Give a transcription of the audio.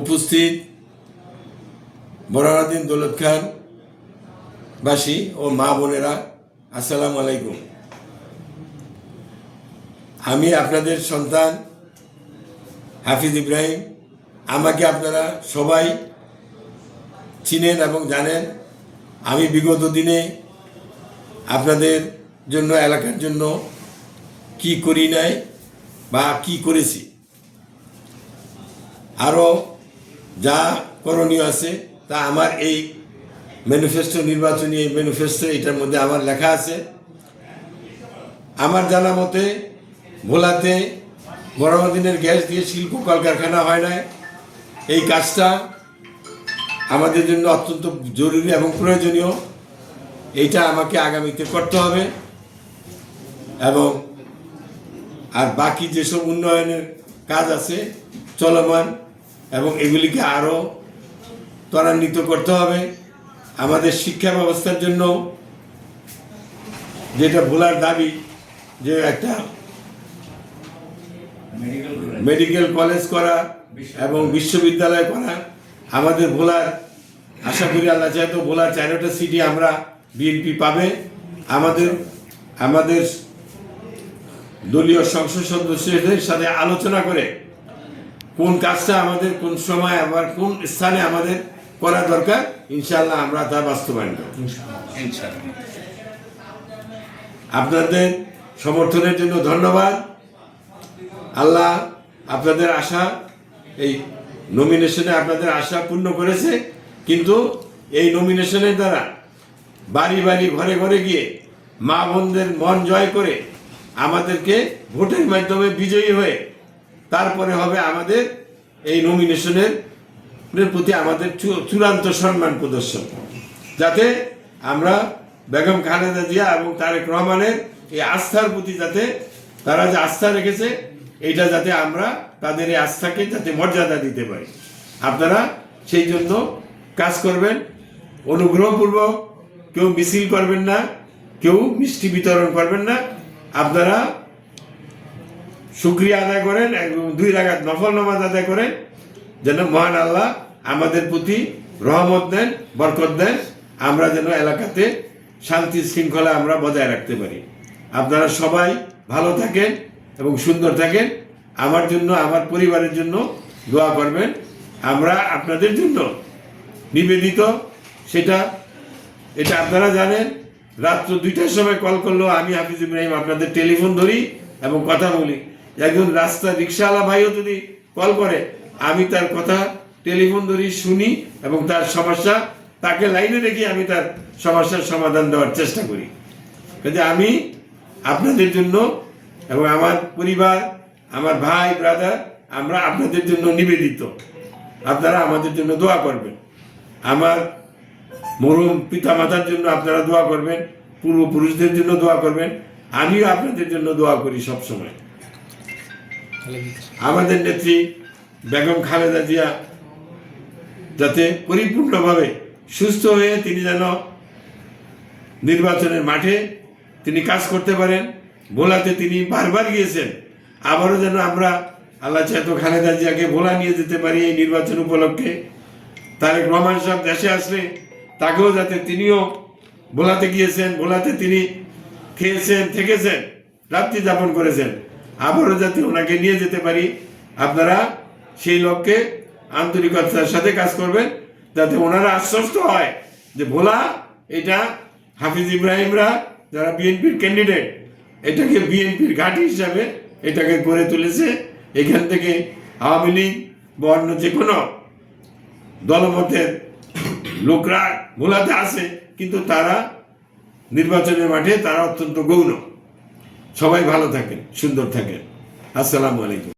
উপস্থিত বরারাদিন দৌলত খান বাসী ও মা বোনেরা, আসসালামু আলাইকুম। আমি আপনাদের সন্তান হাফিজ ইব্রাহিম। আমাকে আপনারা সবাই চিনেন এবং জানেন। আমি বিগত দিনে আপনাদের জন্য, এলাকার জন্য কি করি নাই বা কি করেছি? আরও যা করণীয় আছে, তা আমার এই ম্যানিফেস্টো নির্বাচনী এই ম্যানিফেস্টো এটার মধ্যে আমার লেখা আছে। আমার জানা মতে, ভোলাতে বড়দিনের গ্যাস দিয়ে শিল্প কলকারখানা হয় নাই। এই কাজটা আমাদের জন্য অত্যন্ত জরুরি এবং প্রয়োজনীয়। এইটা আমাকে আগামীতে করতে হবে। এবং আর বাকি যেসব উন্নয়নের কাজ আছে, চলমান এবং এগুলিকে আরও ত্বরান্বিত করতে হবে। আমাদের শিক্ষা ব্যবস্থার জন্য যেটা ভোলার দাবি যে একটা মেডিকেল কলেজ করা এবং বিশ্ববিদ্যালয় করা আমাদের ভোলার আশা করি আল্লাহ চাইতো ভোলার চারোটা সিটি আমরা বিএনপি পাবে। আমাদের আমাদের দলীয় সংসদ সদস্যদের সাথে আলোচনা করে কোন কাজটা আমাদের কোন সময় আবার কোন স্থানে আমাদের করা দরকার ইনশাল্লাহ আমরা তা বাস্তবায়ন করব। আপনাদের সমর্থনের জন্য ধন্যবাদ। আল্লাহ আপনাদের আশা এই নমিনেশনে আপনাদের আশা পূর্ণ করেছে কিন্তু এই নমিনেশনের দ্বারা বাড়ি বাড়ি ঘরে ঘরে গিয়ে মা বোনদের মন জয় করে আমাদেরকে ভোটের মাধ্যমে বিজয়ী হয়ে তারপরে হবে আমাদের এই নমিনেশনের প্রতি আমাদের চূড়ান্ত সম্মান প্রদর্শন। যাতে আমরা বেগম খালেদা জিয়া এবং তারেক রহমানের এই আস্থার প্রতি যাতে তারা যে আস্থা রেখেছে, এইটা যাতে আমরা তাদের এই আস্থাকে যাতে মর্যাদা দিতে পারি। আপনারা সেই জন্য কাজ করবেন, অনুগ্রহপূর্বক কেউ মিছিল করবেন না, কেউ মিষ্টি বিতরণ করবেন না। আপনারা শুক্রিয়া আদায় করেন এবং দুই রাগাত নফল নামাজ আদায় করেন। যেন মহান আল্লাহ আমাদের প্রতি রহমত দেন, বরকত দেন। আমরা যেন এলাকাতে শান্তি শৃঙ্খলা আমরা বজায় রাখতে পারি। আপনারা সবাই ভালো থাকেন এবং সুন্দর থাকেন। আমার জন্য, আমার পরিবারের জন্য দোয়া করবেন। আমরা আপনাদের জন্য নিবেদিত। সেটা, এটা আপনারা জানেন। রাত্র দুইটার সময় কল করল, আমি হাফিজ ইব্রাহিম আপনাদের টেলিফোন ধরি এবং কথা বলি। একজন রাস্তা রিক্সাওয়ালা ভাইও যদি কল করে, আমি তার কথা টেলিফোন ধরি, শুনি এবং তার সমস্যা, তাকে লাইনে রেখে আমি তার সমস্যার সমাধান দেওয়ার চেষ্টা করি। কাজে আমি আপনাদের জন্য এবং আমার পরিবার, আমার ভাই ব্রাদার আমরা আপনাদের জন্য নিবেদিত। আপনারা আমাদের জন্য দোয়া করবেন। আমার মরুম পিতা মাতার জন্য আপনারা দোয়া করবেন, পূর্বপুরুষদের জন্য দোয়া করবেন। আমিও আপনাদের জন্য দোয়া করি সব সময় আমাদের নেত্রী বেগম খালেদা জিয়া যাতে পরিপূর্ণভাবে সুস্থ হয়ে তিনি যেন নির্বাচনের মাঠে তিনি কাজ করতে পারেন, ভোলাতে তিনি বারবার গিয়েছেন, আবারও যেন আমরা আল্লাহ চাইতো খালেদা জিয়াকে ভোলা নিয়ে যেতে পারি এই নির্বাচন উপলক্ষে। তারেক রহমান সাহেব দেশে আসলে তাকেও যাতে তিনিও ভোলাতে গিয়েছেন, ভোলাতে তিনি খেয়েছেন, থেকেছেন, রাত্রি যাপন করেছেন। আবারও যাতে ওনাকে নিয়ে যেতে পারি। আপনারা সেই লক্ষ্যে আন্তরিকতার সাথে কাজ করবেন, যাতে ওনারা আশ্বস্ত হয় যে ভোলা, এটা হাফিজ ইব্রাহিমরা যারা বিএনপির ক্যান্ডিডেট এটাকে বিএনপির ঘাঁটি হিসাবে এটাকে গড়ে তুলেছে। এখান থেকে আওয়ামী লীগ বা অন্য যে কোনো দলমতের লোকরা ভোলাতে আসে কিন্তু তারা নির্বাচনের মাঠে তারা অত্যন্ত গৌণ। সবাই ভালো থাকেন সুন্দর থাকেন। আসসালামু আলাইকুম।